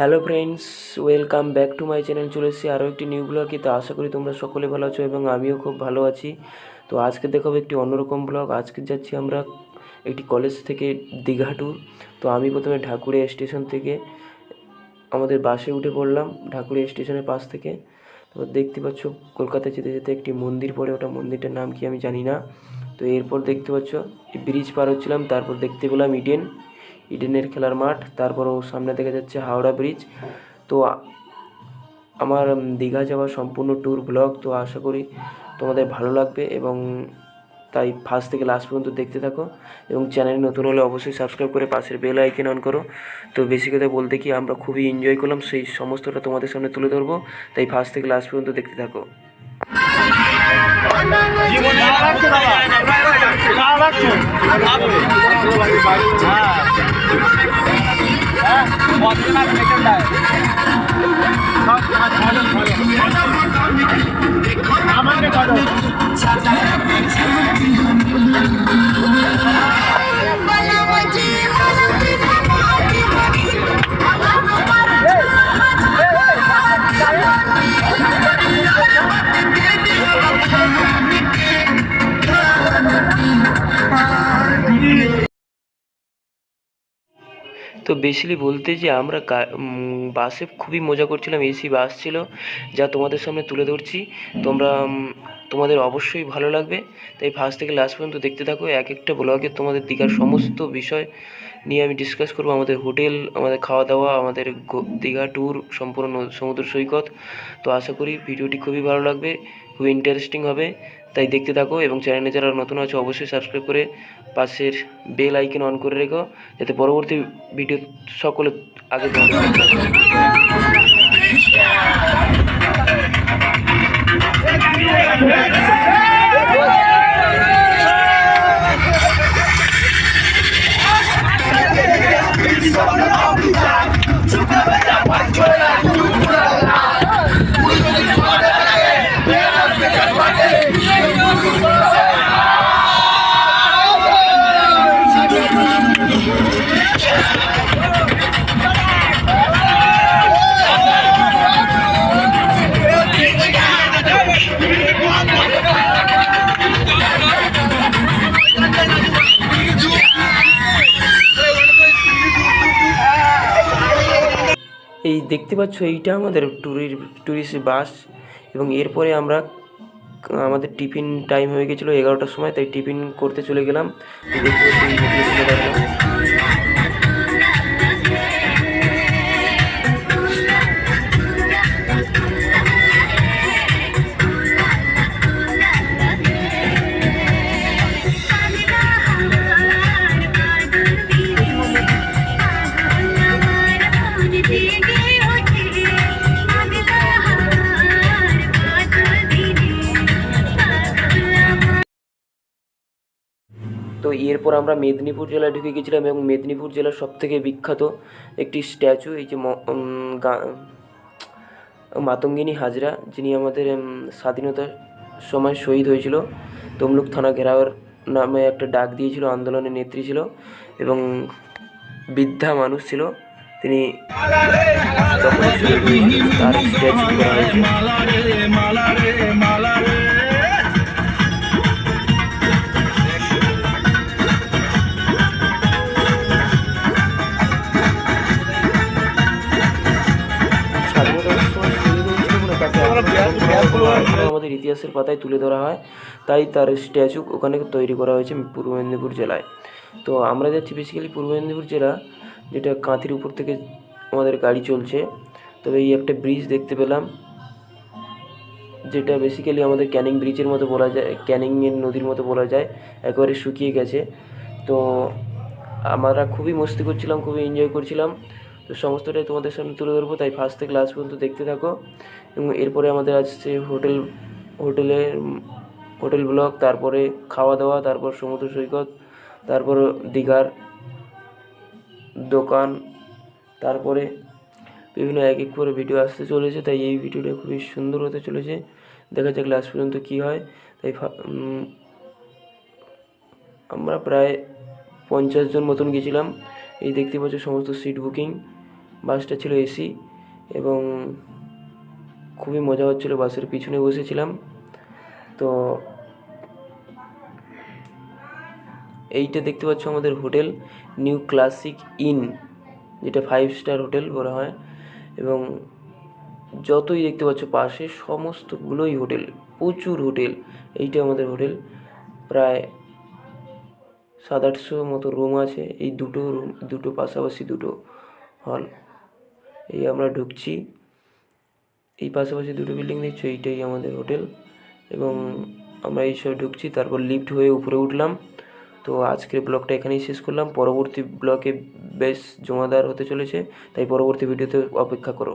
Hello friends welcome back to my channel চলে এসেছি আরও একটি নিউ ব্লগে তো আশা করি তোমরা সকলে ভালো আছো এবং আমিও খুব ভালো আছি। তো আজকে দেখাবো একটি অন্যরকম ব্লগ আজকে যাচ্ছি আমরা একটি কলেজ থেকে দীঘা ট্যুর তো আমি প্রথমে ঢাকুরিয়া স্টেশন থেকে আমাদের বাসে উঠে পড়লাম, ঢাকুরিয়া স্টেশনের পাশ থেকে। তো দেখতে পাচ্ছ কলকাতা যেতে যেতে একটি মন্দির পড়ে। ওটা মন্দিরটার নাম কি আমি জানি না। তো এরপর দেখতে পাচ্ছ ব্রিজ পার হচ্ছিলাম, তারপর দেখতে পেলাম ইডেন ইডেনের খেলার মাঠ তারপর ও সামনে দেখা যাচ্ছে হাওড়া ব্রিজ। তো আমার দীঘা যাওয়ার সম্পূর্ণ ট্যুর ব্লগ তো আশা করি তোমাদের ভালো লাগবে এবং তাই ফার্স্ট থেকে লাস্ট পর্যন্ত দেখতে থাকো এবং চ্যানেল নতুন হলে অবশ্যই সাবস্ক্রাইব করে পাশের বেল আইকন অন করো। তো বেশি কথা বলতে কি আমরা খুবই এনজয় করলাম সেই সমস্তটা তোমাদের সামনে তুলে ধরবো। তাই ফার্স্ট থেকে লাস্ট পর্যন্ত দেখতে থাকো। हाँ।, हाँ।, हाँ।, हाँ। তো বেসিলি বলতে যে আমরা বাসে খুবই মজা করছিলাম এসি বাস ছিল, যা তোমাদের সামনে তুলে ধরছি। তোমরা তোমাদের অবশ্যই ভালো লাগবে। তাই ফার্স্ট থেকে লাস্ট পর্যন্ত দেখতে থাকো। এক একটা ব্লগে তোমাদের দীঘার সমস্ত বিষয় নিয়ে আমি ডিসকাস করব। আমাদের হোটেল আমাদের খাওয়া দাওয়া আমাদের দীঘা ট্যুর সম্পূর্ণ সমুদ্র সৈকত। তো আশা করি ভিডিওটি খুবই ভালো লাগবে খুবই ইন্টারেস্টিং হবে। তাই দেখতে থাকো এবং চ্যানেলে যারা নতুন আছে, অবশ্যই সাবস্ক্রাইব করে পাশের বেল আইকন অন করে রেখো। যাতে পরবর্তী ভিডিও সকলে আগে তোমাদের এই দেখতে পাচ্ছ এইটা আমাদের ট্যুরির ট্যুরিস্ট বাস এবং এরপরে আমরা আমাদের টিফিন টাইম হয়ে গেছিল এগারোটার সময়, তাই টিফিন করতে চলে গেলাম। তো এরপর আমরা মেদিনীপুর জেলায় ঢুকে গেছিলাম এবং মেদিনীপুর জেলার সবথেকে বিখ্যাত একটি স্ট্যাচু, এই যে মাতঙ্গিনী হাজরা, যিনি আমাদের স্বাধীনতার সময় শহীদ হয়েছিল। তমলুক থানা ঘেরাওয়ের নামে একটা ডাক দিয়েছিল, আন্দোলনের নেত্রী ছিল এবং বৃদ্ধা মানুষ ছিল। তিনি তার স্ট্যাচু করা হয়েছে। আমাদের ইতিহাসের পাতায় তুলে ধরা হয়। তাই তার স্ট্যাচু ওখানে তৈরি করা হয়েছে পূর্ব মেদিনীপুর জেলায়। তো আমরা যাচ্ছি বেসিক্যালি পূর্ব মেদিনীপুর জেলা, যেটা কাঁথির উপর থেকে আমাদের গাড়ি চলছে। তবে এই একটা ব্রিজ দেখতে পেলাম, যেটা বেসিক্যালি আমাদের ক্যানিং ব্রিজের মতো বলা যায় ক্যানিংয়ের নদীর মতো বলা যায়, একেবারে শুকিয়ে গেছে। তো আমরা খুবই মস্তি করছিলাম, খুবই এনজয় করছিলাম। তো সমস্তটাই তোমাদের সামনে তুলে ধরবো, তাই ফার্স্ট থেকে লাস্ট পর্যন্ত দেখতে থাকো। এবং এরপরে আমাদের আসছে হোটেল হোটেলের হোটেল ব্লক, তারপরে খাওয়া দাওয়া, তারপর সমুদ্র সৈকত, তারপর দীঘার দোকান, তারপরে বিভিন্ন এক এক করে ভিডিও আসতে চলেছে, তাই এই ভিডিওটা খুবই সুন্দর হতে চলেছে। দেখা যাক লাস্ট পর্যন্ত কী হয়। তাই আমরা প্রায় পঞ্চাশ জন মতন গেছিলাম। এই দেখতে পাচ্ছ সমস্ত সিট বুকিং বাসটা ছিল এসি এবং খুবই মজা হচ্ছিল বাসের পিছনে বসেছিলাম। তো এইটা দেখতে পাচ্ছ আমাদের হোটেল, নিউ ক্লাসিক ইন, যেটা ফাইভ স্টার হোটেল বলা হয়। এবং যতই দেখতে পাচ্ছ পাশে সমস্তগুলোই হোটেল, প্রচুর হোটেল। এইটা আমাদের হোটেল। প্রায় সাত আটশো মতো রুম আছে। এই দুটো রুম, দুটো পাশাপাশি দুটো হল। এই আমরা ঢুকছি। এই পাশাপাশি দুটো বিল্ডিং দেখছ, এইটাই আমাদের হোটেল এবং আমরা এই সব ঢুকছি, তারপর লিফ্ট হয়ে উপরে উঠলাম। তো আজকের ব্লগটা এখানেই শেষ করলাম। পরবর্তী ব্লগে বেশ জমাদার হতে চলেছে, তাই পরবর্তী ভিডিওতে অপেক্ষা করো।